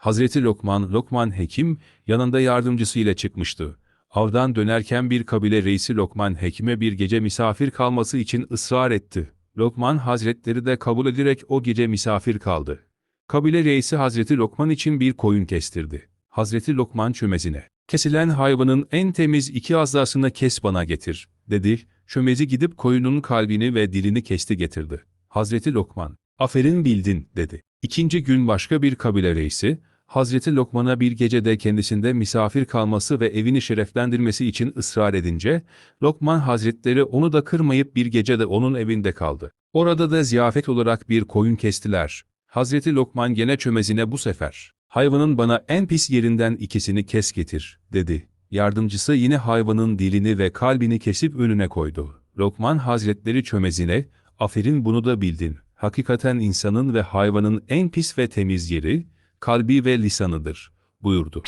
Hazreti Lokman, Lokman Hekim, yanında yardımcısıyla çıkmıştı. Avdan dönerken bir kabile reisi Lokman Hekim'e bir gece misafir kalması için ısrar etti. Lokman Hazretleri de kabul ederek o gece misafir kaldı. Kabile reisi Hazreti Lokman için bir koyun kestirdi. Hazreti Lokman çömezine, kesilen hayvanın en temiz iki azasını kes bana getir, dedi. Çömezi gidip koyunun kalbini ve dilini kesti getirdi. Hazreti Lokman, aferin bildin, dedi. İkinci gün başka bir kabile reisi, Hazreti Lokman'a bir gecede kendisinde misafir kalması ve evini şereflendirmesi için ısrar edince, Lokman Hazretleri onu da kırmayıp bir gecede onun evinde kaldı. Orada da ziyafet olarak bir koyun kestiler. Hazreti Lokman gene çömezine bu sefer, hayvanın bana en pis yerinden ikisini kes getir, dedi. Yardımcısı yine hayvanın dilini ve kalbini kesip önüne koydu. Lokman Hazretleri çömezine, aferin bunu da bildin. Hakikaten insanın ve hayvanın en pis ve temiz yeri, kalbi ve lisanıdır, buyurdu.